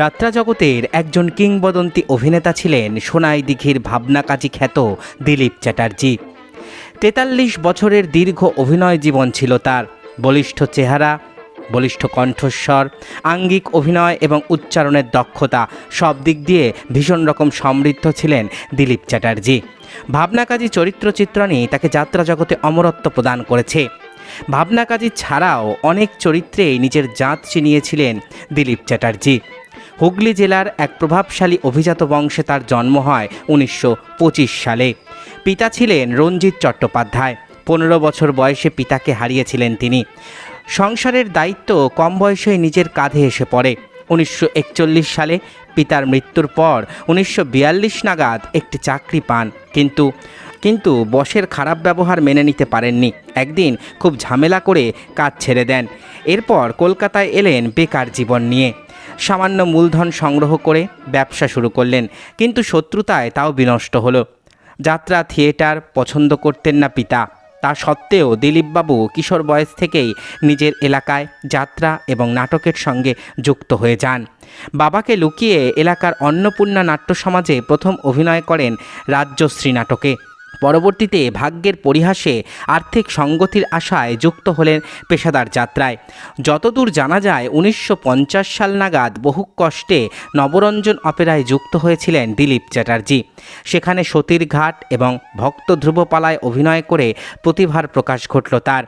যাত্রা জগতের একজন কিংবদন্তি অভিনেতা ছিলেন সোনাই দিঘির ভাবনাকাজী খ্যাত দিলীপ চ্যাটার্জি। তেতাল্লিশ বছরের দীর্ঘ অভিনয় জীবন ছিল তার। বলিষ্ঠ চেহারা, বলিষ্ঠ কণ্ঠস্বর, আঙ্গিক অভিনয় এবং উচ্চারণের দক্ষতা সব দিক দিয়ে ভীষণ রকম সমৃদ্ধ ছিলেন দিলীপ চ্যাটার্জি। ভাবনাকাজী চরিত্র চিত্রণই তাকে যাত্রা জগতে অমরত্ব প্রদান করেছে। ভাবনাকাজী ছাড়াও অনেক চরিত্রেই নিজের জাত চিনিয়েছিলেন দিলীপ চ্যাটার্জি। হুগলি জেলার এক প্রভাবশালী অভিজাত বংশে তার জন্ম হয় উনিশশো পঁচিশ সালে। পিতা ছিলেন রঞ্জিত চট্টোপাধ্যায়। পনেরো বছর বয়সে পিতাকে হারিয়েছিলেন তিনি। সংসারের দায়িত্ব কম বয়সেই নিজের কাঁধে এসে পড়ে। উনিশশো একচল্লিশ সালে পিতার মৃত্যুর পর উনিশশো বিয়াল্লিশ নাগাদ একটি চাকরি পান। কিন্তু কিন্তু বসের খারাপ ব্যবহার মেনে নিতে পারেননি। একদিন খুব ঝামেলা করে কাজ ছেড়ে দেন। এরপর কলকাতায় এলেন বেকার জীবন নিয়ে। সামান্য মূলধন সংগ্রহ করে ব্যবসা শুরু করলেন, কিন্তু শত্রুতায় তাও বিনষ্ট হলো। যাত্রা থিয়েটার পছন্দ করতেন না পিতা। তা সত্ত্বেও দিলীপবাবু কিশোর বয়স থেকেই নিজের এলাকায় যাত্রা এবং নাটকের সঙ্গে যুক্ত হয়ে যান। বাবাকে লুকিয়ে এলাকার অন্নপূর্ণা নাট্য সমাজে প্রথম অভিনয় করেন রাজ্যশ্রী নাটকে। পরবর্তীতে ভাগ্যের পরিহাসে আর্থিক সঙ্গতির আশায় যুক্ত হলেন পেশাদার যাত্রায়। যতদূর জানা যায়, উনিশশো পঞ্চাশ সাল নাগাদ বহু কষ্টে নবরঞ্জন অপেরায় যুক্ত হয়েছিলেন দিলীপ চ্যাটার্জি। সেখানে সতীর ঘাট এবং ভক্ত ধ্রুবপালায় অভিনয় করে প্রতিভার প্রকাশ ঘটল তার।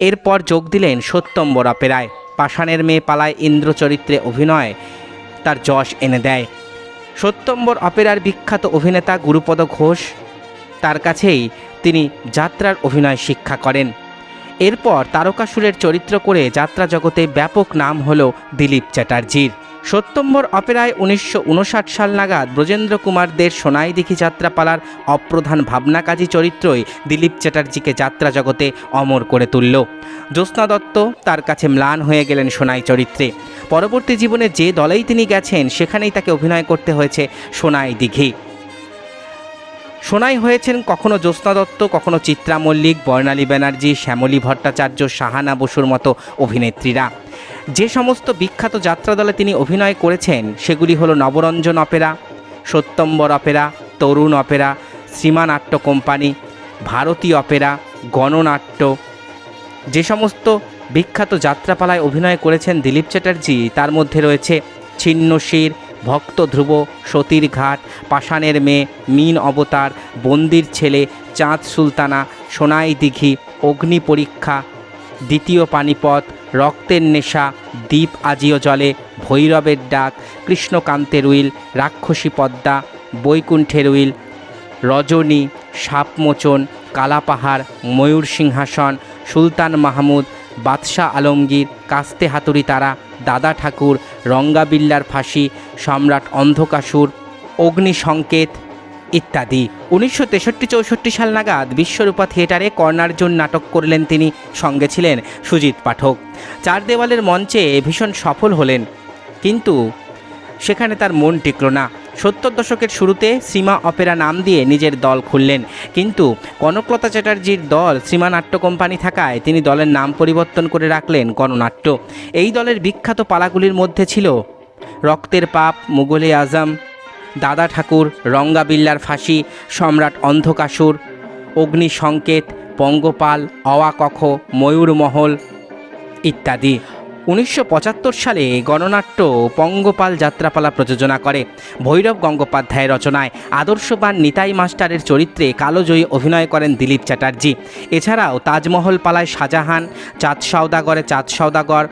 এরপর যোগ দিলেন সত্যম্বর অপেরায়। পাষাণের মেয়ে পালায় ইন্দ্র চরিত্রে অভিনয় তার যশ এনে দেয়। সত্যম্বর অপেরার বিখ্যাত অভিনেতা গুরুপদ ঘোষ তার কাছেই তিনি যাত্রার অভিনয় শিক্ষা করেন। এরপর তারকাসুরের চরিত্র করে যাত্রা জগতে ব্যাপক নাম হল দিলীপ চ্যাটার্জির। সত্যম্বর অপেরায় উনিশশো উনষাট সাল নাগাদ ব্রজেন্দ্র কুমারদের সোনাই দিঘি যাত্রাপালার অপ্রধান ভাবনাকাজী চরিত্রই দিলীপ চ্যাটার্জিকে যাত্রা জগতে অমর করে তুলল। জ্যোৎস্না দত্ত তার কাছে ম্লান হয়ে গেলেন সোনাই চরিত্রে। পরবর্তী জীবনে যে দলেই তিনি গেছেন, সেখানেই তাকে অভিনয় করতে হয়েছে সোনাই দিঘি সোনাই হয়েছেন কখনো জ্যোৎস্না দত্ত, কখনো চিত্রা মল্লিক, বর্ণালী ব্যানার্জি, শ্যামলী ভট্টাচার্য সাহানা বসুর মতো অভিনেত্রীরা। যে সমস্ত বিখ্যাত যাত্রা দলে তিনি অভিনয় করেছেন, সেগুলি হলো Nabaranjan opera, Satyambar opera, Tarun opera Shrima Natya company, Bharati Opera, Gananatya. যে সমস্ত বিখ্যাত যাত্রাপালায় অভিনয় করেছেন দিলীপ চ্যাটার্জি, তার মধ্যে রয়েছে ছিন্নশির ভক্ত ধ্রুব সতীর ঘাট পাষাণের মেয়ে, মিন অবতার, বন্দির ছেলে, চাঁদ সুলতানা, সোনাই দিঘি, অগ্নি পরীক্ষা, দ্বিতীয় পানিপথ, রক্তের নেশা, দ্বীপ আজিও জলে, ভৈরবের ডাক, কৃষ্ণকান্তের উইল, রাক্ষসী পদ্মা, বৈকুণ্ঠের উইল, রজনী, সাপমোচন, কালাপাহাড়, ময়ূর সিংহাসন, সুলতান মাহমুদ, বাদশাহ আলমগীর, কাস্তে হাতুড়ি তারা দাদা ঠাকুর, রঙ্গাবিল্লার ফাঁসি, সম্রাট অন্ধকাসুর অগ্নি সংকেত ইত্যাদি। উনিশশো তেষট্টি চৌষট্টি সাল নাগাদ বিশ্বরূপা থিয়েটারে কর্ণার্জুন নাটক করলেন তিনি, সঙ্গে ছিলেন সুজিত পাঠক। চার দেওয়ালের মঞ্চে ভীষণ সফল হলেন, কিন্তু সেখানে তার মন টিকল না। সত্তর দশকের শুরুতে সীমা অপেরা নাম দিয়ে নিজের দল খুললেন। কিন্তু কনকলতা চ্যাটার্জির দল সীমা নাট্য কোম্পানি থাকায় তিনি দলের নাম পরিবর্তন করে রাখলেন গণনাট্য এই দলের বিখ্যাত পালাগুলির মধ্যে ছিল রক্তের পাপ, মুঘলে আজম, দাদা ঠাকুর রঙ্গাবিল্লার ফাঁসি, সম্রাট অন্ধকাসুর, অগ্নি সংকেত, পঙ্গপাল অওয়াকখ ময়ূরমহল ইত্যাদি। উনিশশো পঁচাত্তর সালে গণনাট্য পঙ্গপাল যাত্রাপালা প্রযোজনা করে। ভৈরব গঙ্গোপাধ্যায়ের রচনায় আদর্শবান নিতাই মাস্টারের চরিত্রে কালোজয়ী অভিনয় করেন দিলীপ চ্যাটার্জি। এছাড়াও তাজমহল পালায় শাহজাহান, চাঁদ সওদাগরে চাঁদ সওদাগর,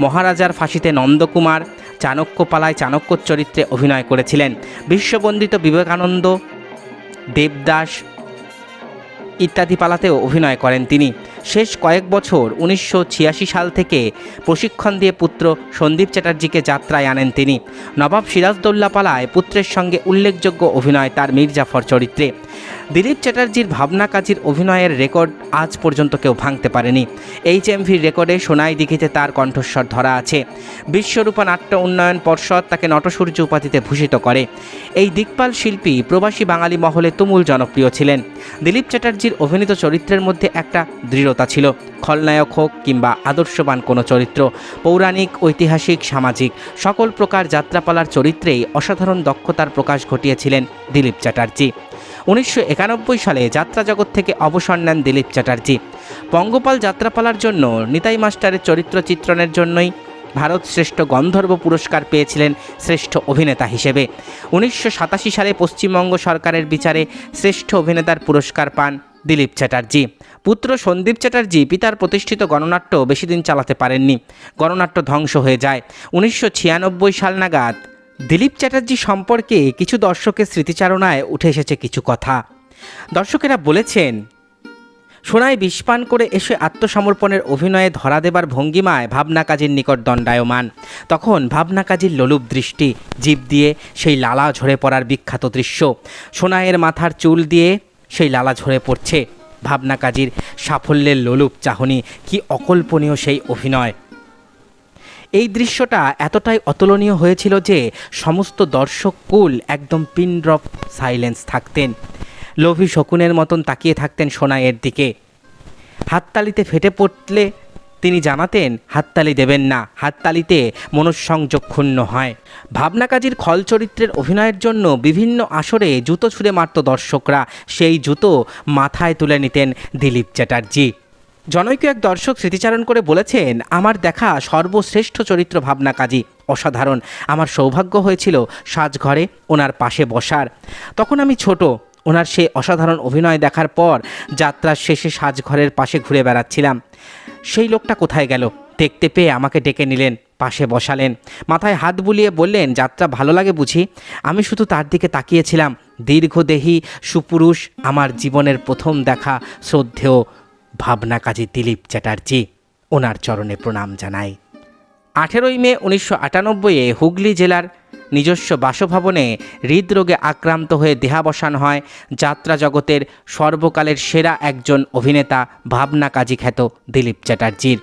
মহারাজার ফাঁসিতে নন্দকুমার চাণক্যপালায় চাণক্য চরিত্রে অভিনয় করেছিলেন। বিশ্ববন্দিত বিবেকানন্দ, দেবদাস ইত্যাদি পালাতেও অভিনয় করেন তিনি। শেষ কয়েক বছর উনিশশো ছিয়াশি সাল থেকে প্রশিক্ষণ দিয়ে পুত্র সন্দীপ চ্যাটার্জিকে যাত্রায় আনেন তিনি। নবাব সিরাজদৌল্লা পালায় পুত্রের সঙ্গে উল্লেখযোগ্য অভিনয় তার মীরজাফর চরিত্রে। দিলীপ চ্যাটার্জির ভাবনা কাজীর অভিনয়ের রেকর্ড আজ পর্যন্ত কেউ ভাঙতে পারেনি। এইচ এমভির রেকর্ডে সোনাই দিঘিতে তার কণ্ঠস্বর ধরা আছে। বিশ্বরূপা নাট্য উন্নয়ন পর্ষদ তাকে নটসূর্য উপাধিতে ভূষিত করে। এই দিকপাল শিল্পী প্রবাসী বাঙালি মহলে তুমুল জনপ্রিয় ছিলেন। দিলীপ চ্যাটার্জির অভিনীত চরিত্রের মধ্যে একটা দৃঢ় অস্থিরতা ছিল। খলনায়ক হোক কিংবা আদর্শবান কোনো চরিত্র, পৌরাণিক, ঐতিহাসিক, সামাজিক, সকল প্রকার যাত্রাপালার চরিত্রেই অসাধারণ দক্ষতার প্রকাশ ঘটিয়েছিলেন দিলীপ চ্যাটার্জি। উনিশশো একানব্বই সালে যাত্রা জগৎ থেকে অবসর নেন দিলীপ চ্যাটার্জি। পঙ্গপাল যাত্রাপালার জন্য নিতাই মাস্টারের চরিত্র চিত্রণের জন্যই ভারত শ্রেষ্ঠ গন্ধর্ব পুরস্কার পেয়েছিলেন শ্রেষ্ঠ অভিনেতা হিসেবে। উনিশশো সাতাশি সালে পশ্চিমবঙ্গ সরকারের বিচারে শ্রেষ্ঠ অভিনেতার পুরস্কার পান দিলীপ চ্যাটার্জি। পুত্র সন্দীপ চ্যাটার্জি পিতার প্রতিষ্ঠিত গণনাট্য বেশি দিন চালাতে পারেননি। গণনাট্য ধ্বংস হয়ে যায়। উনিশশো ছিয়ানব্বই সাল নাগাদ দিলীপ চ্যাটার্জি সম্পর্কে কিছু দর্শকের স্মৃতিচারণায় উঠে এসেছে কিছু কথা। দর্শকেরা বলেছেন, সোনায় বিষপান করে এসে আত্মসমর্পণের অভিনয়ে ধরা দেবার ভঙ্গিমায় ভাবনা কাজীর নিকট দণ্ডায়মান। তখন ভাবনা কাজীর লোলুপ দৃষ্টি জীব দিয়ে সেই লালা ঝরে পড়ার বিখ্যাত দৃশ্য, সোনায়ের মাথার চুল দিয়ে সেই লালা ঝরে পড়ছে। ভাবনা কাজীর সাফল্যের লোলুপ চাহনি, কি অকল্পনীয় সেই অভিনয়। এই দৃশ্যটা এতটাই অতুলনীয় হয়েছিল যে সমস্ত দর্শক কুল একদম পিন ড্রপ সাইলেন্স থাকতেন। লোভী শকুনের মতন তাকিয়ে থাকতেন সোনাইয়ের দিকে। হাততালিতে ফেটে পড়লে তিনি জানাতেন, হাততালি দেবেন না। হাততালিতে মনঃসংযোগ ক্ষুণ্ণ হয়। ভাবনা কাজীর খল চরিত্রের অভিনয়ের জন্য বিভিন্ন আসরে জুতো ছুঁড়ে মারত দর্শকরা। সেই জুতো মাথায় তুলে নিতেন দিলীপ চ্যাটার্জি। জনৈক এক দর্শক স্মৃতিচারণ করে বলেছেন, আমার দেখা সর্বশ্রেষ্ঠ চরিত্র ভাবনা কাজী অসাধারণ। আমার সৌভাগ্য হয়েছিল সাজঘরে ওনার পাশে বসার। তখন আমি ছোট, ওনার সেই অসাধারণ অভিনয় দেখার পর যাত্রার শেষে সাজঘরের পাশে ঘুরে বেড়াচ্ছিলাম। সেই লোকটা কোথায় গেল? দেখতে পেয়ে আমাকে ডেকে নিলেন, পাশে বসালেন। মাথায় হাত বুলিয়ে বললেন, যাত্রা ভালো লাগে বুঝি? আমি শুধু তার দিকে তাকিয়েছিলাম। দীর্ঘদেহী সুপুরুষ, আমার জীবনের প্রথম দেখা শ্রদ্ধেয় ভাবনা কাজী দিলীপ চ্যাটার্জি। ওনার চরণে প্রণাম জানাই। আঠেরোই মে উনিশশো আটানব্বইয়ে হুগলি জেলার নিজস্ব বাসভবনে হৃদরোগে আক্রান্ত হয়ে দেহাবসান হয়। যাত্রা জগতের সর্বকালের সেরা একজন অভিনেতা ভাবনা কাজী খ্যাত দিলীপ চ্যাটার্জির।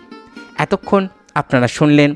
এতক্ষণ আপনারা শুনলেন